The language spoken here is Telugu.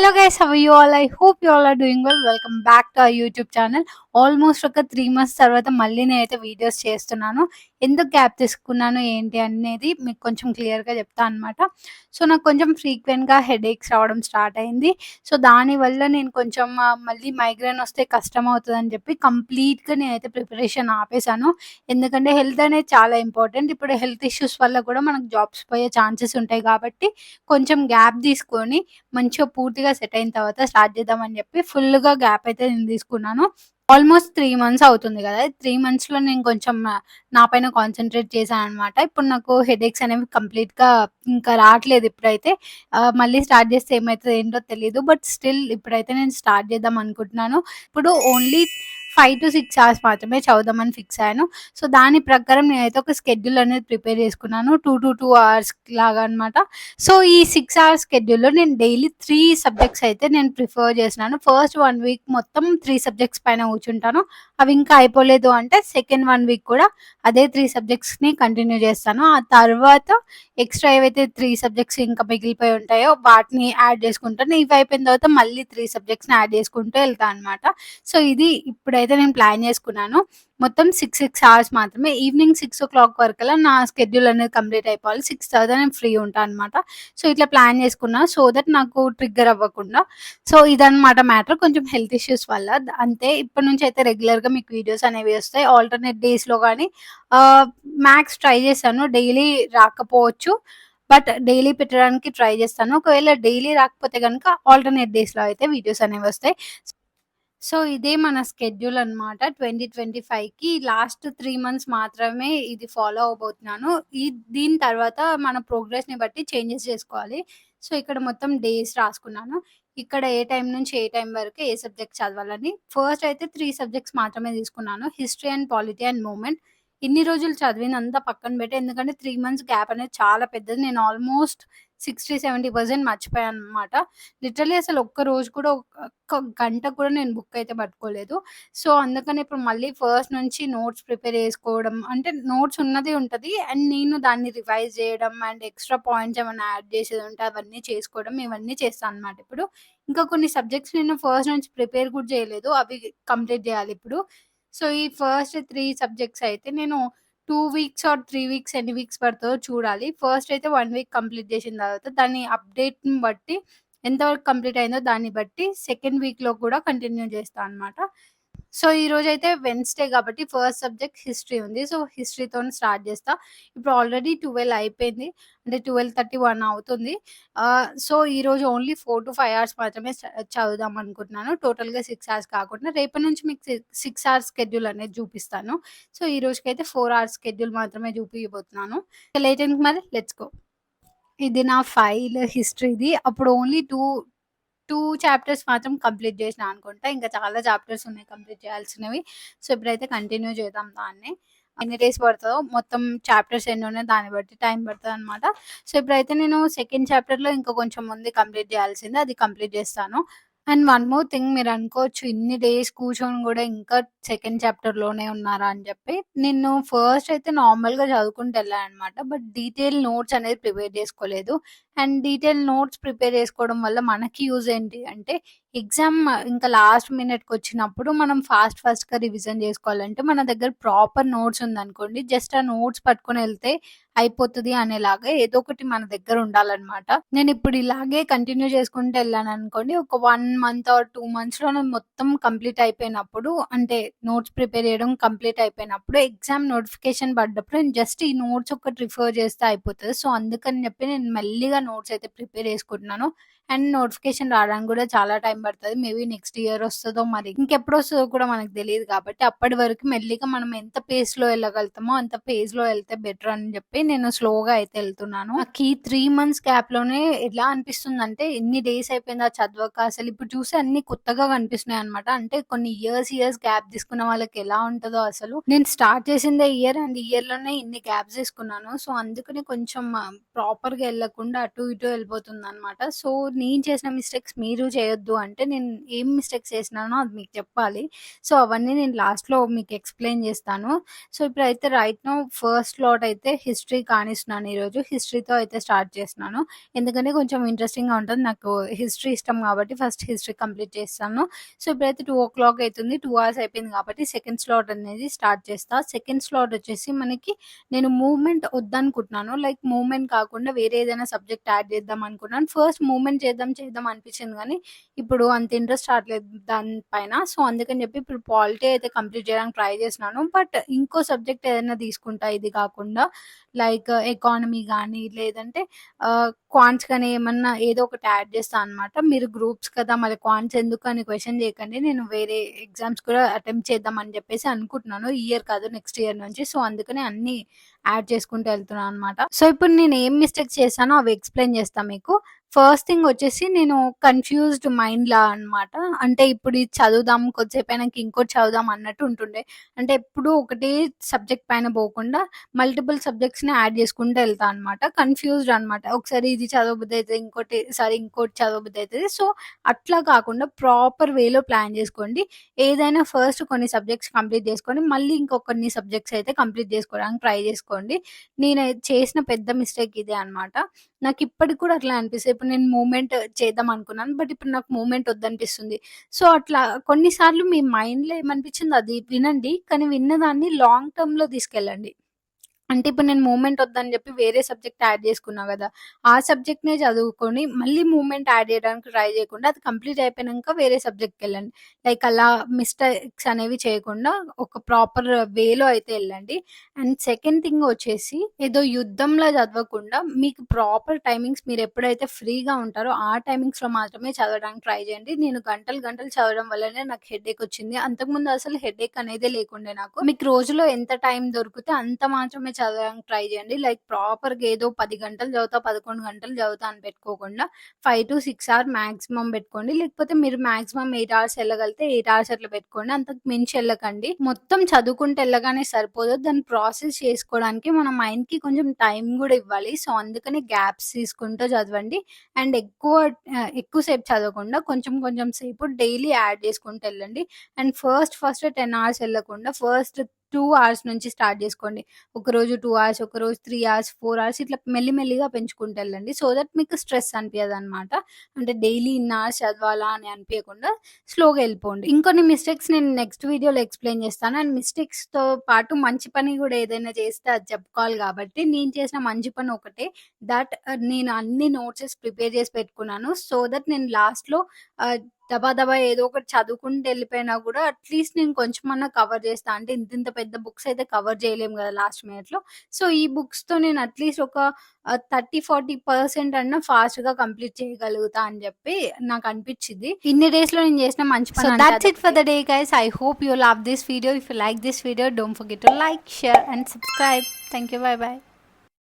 Hello guys have you all I hope you all are doing well welcome back to our YouTube channel almost ఒక త్రీ మంత్స్ తర్వాత మళ్ళీ నేనైతే వీడియోస్ చేస్తున్నాను. ఎందుకు గ్యాప్ తీసుకున్నాను ఏంటి అనేది మీకు కొంచెం క్లియర్గా చెప్తా అనమాట సో నాకు కొంచెం ఫ్రీక్వెంట్గా హెడేక్స్ రావడం స్టార్ట్ అయింది. సో దానివల్ల నేను కొంచెం మళ్ళీ మైగ్రేన్ వస్తే కష్టం అవుతుంది అని చెప్పి కంప్లీట్గా నేనైతే ప్రిపరేషన్ ఆపేశాను. ఎందుకంటే హెల్త్ అనేది చాలా ఇంపార్టెంట్. ఇప్పుడు హెల్త్ ఇష్యూస్ వల్ల కూడా మనకు జాబ్స్ పోయే ఛాన్సెస్ ఉంటాయి కాబట్టి కొంచెం గ్యాప్ తీసుకొని మంచిగా పూర్తిగా సెట్ అయిన తర్వాత స్టార్ట్ చేద్దామని చెప్పి ఫుల్గా గ్యాప్ అయితే నేను తీసుకున్నాను. ఆల్మోస్ట్ త్రీ మంత్స్ అవుతుంది కదా. త్రీ మంత్స్లో నేను కొంచెం నా పైన కాన్సన్ట్రేట్ చేశాను అనమాట ఇప్పుడు నాకు హెడేక్స్ అనేవి కంప్లీట్గా ఇంకా రావట్లేదు ఇప్పుడైతే. మళ్ళీ స్టార్ట్ చేస్తే ఏమవుతుంది ఏంటో తెలియదు బట్ స్టిల్ ఇప్పుడైతే నేను స్టార్ట్ చేద్దాం అనుకుంటున్నాను. ఇప్పుడు only five to six hours మాత్రమే చదువుదామని ఫిక్స్ అయ్యాను. సో దాని ప్రకారం నేనైతే ఒక స్కెడ్యూల్ అనేది ప్రిపేర్ చేసుకున్నాను. టూ టు టూ అవర్స్ లాగా అనమాట సో ఈ సిక్స్ అవర్స్ స్కెడ్యూల్లో నేను డైలీ త్రీ సబ్జెక్ట్స్ అయితే నేను ప్రిఫర్ చేసినాను ఫస్ట్ వన్ వీక్ మొత్తం త్రీ సబ్జెక్ట్స్ పైన కూర్చుంటాను. అవి ఇంకా అయిపోలేదు అంటే సెకండ్ వన్ వీక్ కూడా అదే త్రీ సబ్జెక్ట్స్ని కంటిన్యూ చేస్తాను. ఆ తర్వాత ఎక్స్ట్రా ఏవైతే త్రీ సబ్జెక్ట్స్ ఇంకా మిగిలిపోయి ఉంటాయో వాటిని యాడ్ చేసుకుంటాను. ఇవి అయిపోయిన తర్వాత మళ్ళీ త్రీ సబ్జెక్ట్స్ని యాడ్ చేసుకుంటూ వెళ్తాను అనమాట సో ఇది ఇప్పుడు ఇప్పుడైతే నేను ప్లాన్ చేసుకున్నాను. మొత్తం సిక్స్ సిక్స్ అవర్స్ మాత్రమే. ఈవినింగ్ సిక్స్ ఓ క్లాక్ వరకల్లా నా స్కెడ్యూల్ అనేది కంప్లీట్ అయిపోవాలి. సిక్స్ తర్వాత నేను ఫ్రీ ఉంటాను అనమాట సో ఇట్లా ప్లాన్ చేసుకున్నా. సో దట్ నాకు ట్రిగ్గర్ అవ్వకుండా. సో ఇదనమాట మ్యాటర్ కొంచెం హెల్త్ ఇష్యూస్ వల్ల. అంతే. ఇప్పటి నుంచి అయితే రెగ్యులర్గా మీకు వీడియోస్ అనేవి వస్తాయి. ఆల్టర్నేట్ డేస్లో కానీ మ్యాక్స్ ట్రై చేశాను డైలీ రాకపోవచ్చు. బట్ డైలీ పెట్టడానికి ట్రై చేస్తాను. ఒకవేళ డైలీ రాకపోతే కనుక ఆల్టర్నేట్ డేస్లో అయితే వీడియోస్ అనేవి వస్తాయి. సో ఇదే మన స్కెడ్యూల్ అనమాట ట్వంటీ ట్వంటీ ఫైవ్కి లాస్ట్ త్రీ మంత్స్ మాత్రమే ఇది ఫాలో అవబోతున్నాను. ఈ దీని తర్వాత మన ప్రోగ్రెస్ని బట్టి చేంజెస్ చేసుకోవాలి. సో ఇక్కడ మొత్తం డేస్ రాసుకున్నాను. ఇక్కడ ఏ టైం నుంచి ఏ టైం వరకు ఏ సబ్జెక్ట్ చదవాలని. ఫస్ట్ అయితే త్రీ సబ్జెక్ట్స్ మాత్రమే తీసుకున్నాను. History and polity and movement. ఇన్ని రోజులు చదివినంతా పక్కన పెట్టి ఎందుకంటే త్రీ మంత్స్ గ్యాప్ అనేది చాలా పెద్దది. నేను ఆల్మోస్ట్ సిక్స్టీ సెవెంటీ పర్సెంట్ మర్చిపోయాను అనమాట లిటరలీ అసలు ఒక్క రోజు కూడా ఒక్క ఒక్క గంట కూడా నేను బుక్ అయితే పట్టుకోలేదు. సో అందుకని ఇప్పుడు మళ్ళీ ఫస్ట్ నుంచి నోట్స్ ప్రిపేర్ చేసుకోవడం అంటే నోట్స్ ఉన్నది ఉంటుంది. అండ్ నేను దాన్ని రివైజ్ చేయడం అండ్ ఎక్స్ట్రా పాయింట్స్ ఏమైనా యాడ్ చేసేది ఉంటే అవన్నీ చేసుకోవడం ఇవన్నీ చేస్తాను అనమాట ఇప్పుడు. ఇంకా కొన్ని సబ్జెక్ట్స్ నేను ఫస్ట్ నుంచి ప్రిపేర్ కూడా చేయలేదు. అవి కంప్లీట్ చేయాలి ఇప్పుడు. సో ఈ ఫస్ట్ త్రీ సబ్జెక్ట్స్ అయితే నేను two weeks or three weeks ఎన్ని వీక్స్ పడుతుందో చూడాలి. ఫస్ట్ అయితే వన్ వీక్ కంప్లీట్ చేసిన తర్వాత దాని అప్డేట్ని బట్టి ఎంతవరకు కంప్లీట్ అయిందో దాన్ని బట్టి సెకండ్ వీక్లో కూడా కంటిన్యూ చేస్తాను అనమాట సో ఈ రోజు అయితే వెన్స్డే కాబట్టి ఫస్ట్ సబ్జెక్ట్ హిస్టరీ ఉంది. సో హిస్టరీతో స్టార్ట్ చేస్తా. ఇప్పుడు ఆల్రెడీ ట్వెల్వ్ అయిపోయింది. అంటే ట్వెల్వ్ థర్టీ వన్ అవుతుంది. సో ఈ రోజు only four to five hours మాత్రమే చదువుదాం అనుకుంటున్నాను. టోటల్గా సిక్స్ అవర్స్ కాకుండా రేపటి నుంచి మీకు సిక్స్ అవర్స్ స్కెడ్యూల్ అనేది చూపిస్తాను. సో ఈ రోజుకైతే ఫోర్ అవర్స్ స్కెడ్యూల్ మాత్రమే చూపించబోతున్నాను లేట్ ఎందుకు మరి? లెట్స్ గో ఇది నా ఫైల్ హిస్టరీది అప్పుడు ఓన్లీ టూ టూ చాప్టర్స్ మాత్రం కంప్లీట్ చేసిన అనుకుంటా. ఇంకా చాలా చాప్టర్స్ ఉన్నాయి కంప్లీట్ చేయాల్సినవి. సో ఇప్పుడైతే కంటిన్యూ చేద్దాం దాన్ని. ఎన్ని డేస్ పడుతుందో మొత్తం చాప్టర్స్ ఎన్ని ఉన్నాయో దాన్ని బట్టి టైం పడుతుంది అనమాట సో ఇప్పుడైతే నేను సెకండ్ చాప్టర్లో ఇంకా కొంచెం ఉంది కంప్లీట్ చేయాల్సింది. అది కంప్లీట్ చేస్తాను. అండ్ వన్ మోర్ థింగ్ మీరు అనుకోవచ్చు ఇన్ని డేస్ కూర్చొని కూడా ఇంకా సెకండ్ చాప్టర్లోనే ఉన్నారా అని చెప్పి. నేను ఫస్ట్ అయితే నార్మల్గా చదువుకుంటూ వెళ్ళాను అనమాట బట్ డీటెయిల్ నోట్స్ అనేది ప్రిపేర్ చేసుకోలేదు. అండ్ డీటెయిల్ నోట్స్ ప్రిపేర్ చేసుకోవడం వల్ల మనకి యూజ్ ఏంటి అంటే ఎగ్జామ్ ఇంకా లాస్ట్ మినిట్కి వచ్చినప్పుడు మనం ఫాస్ట్ ఫాస్ట్గా రివిజన్ చేసుకోవాలంటే మన దగ్గర ప్రాపర్ నోట్స్ ఉందనుకోండి జస్ట్ ఆ నోట్స్ పట్టుకొని వెళ్తే అయిపోతుంది అనేలాగా ఏదో ఒకటి మన దగ్గర ఉండాలన్నమాట. నేను ఇప్పుడు ఇలాగే కంటిన్యూ చేసుకుంటూ వెళ్ళాను అనుకోండి ఒక వన్ మంత్ ఆర్ టూ మంత్స్లో మొత్తం కంప్లీట్ అయిపోయినప్పుడు అంటే నోట్స్ ప్రిపేర్ చేయడం కంప్లీట్ అయిపోయినప్పుడు ఎగ్జామ్ నోటిఫికేషన్ పడ్డప్పుడు నేను జస్ట్ ఈ నోట్స్ ఒకటి రిఫర్ చేస్తే అయిపోతుంది. సో అందుకని చెప్పి నేను మెల్లిగా నోట్స్ అయితే ప్రిపేర్ చేసుకుంటున్నాను. అండ్ నోటిఫికేషన్ రావడానికి కూడా చాలా టైం పడుతుంది. మేబీ నెక్స్ట్ ఇయర్ వస్తుందో మరి ఇంకెప్పుడు వస్తుందో కూడా మనకు తెలియదు కాబట్టి అప్పటి వరకు మెల్లిగా మనం ఎంత పేస్లో వెళ్ళగలుగుతామో అంత పేజ్లో వెళ్తే బెటర్ అని చెప్పి నేను స్లోగా అయితే వెళ్తున్నాను. నాకు ఈ త్రీ మంత్స్ గ్యాప్లోనే ఎలా అనిపిస్తుంది అంటే ఎన్ని డేస్ అయిపోయిందా చదవక? అసలు ఇప్పుడు చూసి అన్ని కొత్తగా కనిపిస్తున్నాయి అనమాట అంటే కొన్ని ఇయర్స్ ఇయర్స్ గ్యాప్ తీసుకున్న వాళ్ళకి ఎలా ఉంటుందో అసలు. నేను స్టార్ట్ చేసిందే ఇయర్ అండ్ ఇయర్లోనే ఇన్ని గ్యాప్స్ తీసుకున్నాను. సో అందుకని కొంచెం ప్రాపర్గా వెళ్ళకుండా అటు ఇటు వెళ్ళిపోతుంది అనమాట సో నేను చేసిన మిస్టేక్స్ మీరు చేయొద్దు అంటే నేను ఏం మిస్టేక్స్ చేసినానో అది మీకు చెప్పాలి. సో అవన్నీ నేను లాస్ట్లో మీకు ఎక్స్ప్లెయిన్ చేస్తాను. సో ఇప్పుడైతే రైట్ నో ఫస్ట్ లాట్ అయితే హిస్టరీ హిస్టరీ కానిస్తున్నాను ఈరోజు. హిస్టరీతో అయితే స్టార్ట్ చేస్తున్నాను. ఎందుకంటే కొంచెం ఇంట్రెస్టింగ్‌గా ఉంటుంది నాకు హిస్టరీ ఇష్టం కాబట్టి ఫస్ట్ హిస్టరీ కంప్లీట్ చేస్తాను. సో, ఇప్పుడైతే 2:00 అయితుంది. 2 అవర్స్ అయిపోయింది కాబట్టి సెకండ్ స్లాట్ అనేది స్టార్ట్ చేస్తా. సెకండ్ స్లాట్ వచ్చేసి మనకి నేను మూవ్‌మెంట్ వద్దనుకుంటున్నాను. లైక్ మూవ్‌మెంట్ కాకుండా వేరే ఏదైనా సబ్జెక్ట్ యాడ్ చేద్దాం అనుకున్నాను. ఫస్ట్ మూవ్‌మెంట్ చేద్దాం చేద్దాం అనిపించింది కానీ ఇప్పుడు అంత ఇంట్రెస్ట్ రావట్లేదు దానిపైన సో, అందుకని చెప్పి ఇప్పుడు పాలిటీ అయితే కంప్లీట్ చేయడానికి ట్రై చేస్తున్నాను. బట్ ఇంకో సబ్జెక్ట్ ఏదైనా తీసుకుంటా ఇది కాకుండా. లైక్ ఎకానమీ కానీ లేదంటే క్వాంట్స్ కానీ ఏమన్నా ఏదో ఒకటి యాడ్ చేస్తా అనమాట. మీరు గ్రూప్స్ కదా! మళ్ళీ క్వాంట్స్ అని క్వశ్చన్ చేయకండి. నేను వేరే ఎగ్జామ్స్ కూడా అటెంప్ట్ చేద్దామని చెప్పేసి అనుకుంటున్నాను. ఈ ఇయర్ కాదు నెక్స్ట్ ఇయర్ నుంచి. సో, అందుకనే అన్నీ యాడ్ చేసుకుంటూ వెళ్తున్నాను అనమాట. సో, ఇప్పుడు నేను ఏం మిస్టేక్ చేశానో అవి ఎక్స్‌ప్లెయిన్ చేస్తాను మీకు. ఫస్ట్ థింగ్ వచ్చేసి నేను కన్‌ఫ్యూజ్డ్ మైండ్‌లా అనమాట. అంటే ఇప్పుడు ఇది చదువుదాం కొద్దిసేపు అయినాక ఇంకోటి చదువుదాం అన్నట్టు ఉంటుండే. అంటే ఎప్పుడూ ఒకటే సబ్జెక్ట్ పైన పోకుండా మల్టిపుల్ సబ్జెక్ట్స్‌ని యాడ్ చేసుకుంటూ వెళ్తా అనమాట. కన్‌ఫ్యూజ్డ్ అనమాట. ఒకసారి ఇది చదవబుద్ధి అవుతుంది ఇంకోటి సారి ఇంకోటి చదవబుద్ధి అవుతుంది సో, అట్లా కాకుండా ప్రాపర్ వేలో ప్లాన్ చేసుకోండి. ఏదైనా ఫస్ట్ కొన్ని సబ్జెక్ట్స్ కంప్లీట్ చేసుకొని మళ్ళీ ఇంకో కొన్ని సబ్జెక్ట్స్ అయితే కంప్లీట్ చేసుకోవడానికి ట్రై చేసుకోండి. నేను చేసిన పెద్ద మిస్టేక్ ఇదే అనమాట. నాకు ఇప్పటికి కూడా అట్లా అనిపిస్తుంది ఇప్పుడు నేను మూమెంట్ చేద్దాం అనుకున్నాను. బట్ ఇప్పుడు నాకు మూమెంట్ వద్దనిపిస్తుంది. సో, అట్లా కొన్నిసార్లు మీ మైండ్‌లో ఏమనిపించిందో అది వినండి. కానీ విన్నదాన్ని లాంగ్ టర్మ్‌లో తీసుకెళ్ళండి. అంటే ఇప్పుడు నేను మూమెంట్ వద్దని చెప్పి వేరే సబ్జెక్ట్ యాడ్ చేసుకున్నా కదా! ఆ సబ్జెక్ట్‌నే చదువుకొని మళ్ళీ మూమెంట్ యాడ్ చేయడానికి ట్రై చేయకుండా అది కంప్లీట్ అయిపోయాక వేరే సబ్జెక్ట్కి వెళ్ళండి లైక్ అలా మిస్టేక్స్ అనేవి చేయకుండా ఒక ప్రాపర్ వేలో అయితే వెళ్ళండి అండ్ సెకండ్ థింగ్ వచ్చేసి ఏదో యుద్ధంలా చదవకుండా మీకు ప్రాపర్ టైమింగ్స్ మీరు ఎప్పుడైతే ఫ్రీగా ఉంటారో ఆ టైమింగ్స్‌లో మాత్రమే చదవడానికి ట్రై చేయండి. నేను గంటలు గంటలు చదవడం వల్లనే నాకు హెడేక్ వచ్చింది. అంతకుముందు అసలు హెడేక్ అనేది లేకుండే నాకు. మీకు రోజులో ఎంత టైం దొరికితే అంత మాత్రమే చదవడానికి ట్రై చేయండి. లైక్ ప్రాపర్‌గా ఏదో పది గంటలు చదువుతా, 11 గంటలు చదువుతా అని పెట్టుకోకుండా 5-6 అవర్ మ్యాక్సిమం పెట్టుకోండి. లేకపోతే మీరు మ్యాక్సిమం ఎయిట్ అవర్స్ వెళ్ళగలిగితే ఎయిట్ అవర్స్ అట్లా పెట్టుకోండి. అంతకు మించి వెళ్ళకండి మొత్తం చదువుకుంటే వెళ్ళగానే సరిపోదు. దాన్ని ప్రాసెస్ చేసుకోవడానికి మన మైండ్‌కి కొంచెం టైం కూడా ఇవ్వాలి. సో, అందుకని గ్యాప్స్ తీసుకుంటూ చదవండి. అండ్ ఎక్కువ ఎక్కువసేపు చదవకుండా కొంచెం కొంచెం సేపు డైలీ యాడ్ చేసుకుంటూ వెళ్ళండి అండ్ ఫస్ట్ ఫస్ట్ 10 అవర్స్ వెళ్ళకుండా ఫస్ట్ టూ అవర్స్ నుంచి స్టార్ట్ చేసుకోండి. ఒకరోజు టూ అవర్స్, ఒకరోజు త్రీ అవర్స్, ఫోర్ అవర్స్ ఇట్లా మెల్లి మెల్లిగా పెంచుకుంటూ వెళ్ళండి సో దట్ మీకు స్ట్రెస్ అనిపించదు అనమాట అంటే డైలీ ఇన్ని అవర్స్ చదవాలా అని అనిపించకుండా స్లోగా వెళ్ళిపోండి ఇంకొన్ని మిస్టేక్స్ నేను నెక్స్ట్ వీడియోలో ఎక్స్‌ప్లెయిన్ చేస్తాను. అండ్ మిస్టేక్స్‌తో పాటు మంచి పని కూడా ఏదైనా చేస్తే అది చెప్పుకోవాలి కాబట్టి నేను చేసిన మంచి పని ఒకటే. దట్ నేను అన్ని నోట్సెస్ ప్రిపేర్ చేసి పెట్టుకున్నాను. సో దట్ నేను లాస్ట్‌లో దబా దబా ఏదో ఒకటి చదువుకుంటూ ఎళ్ళిపోయినా కూడా అట్‌లీస్ట్ నేను కొంచెమన్నా కవర్ చేస్తా. అంటే ఇంత ఇంత పెద్ద బుక్స్ అయితే కవర్ చేయలేము కదా! లాస్ట్ మినిట్‌లో. సో, ఈ బుక్స్‌తో నేను అట్‌లీస్ట్ ఒక ఆహ్, 30, 40% అన్నా ఫాస్ట్‌గా కంప్లీట్ చేయగలుగుతా అని చెప్పి నాకు అనిపించింది. ఇన్ని డేస్‌లో నేను చేసిన మంచి పని for అదొకటే. the day, guys. I hope you love this video. If you like this video, don't forget to like, share, and subscribe. Thank you. Bye bye.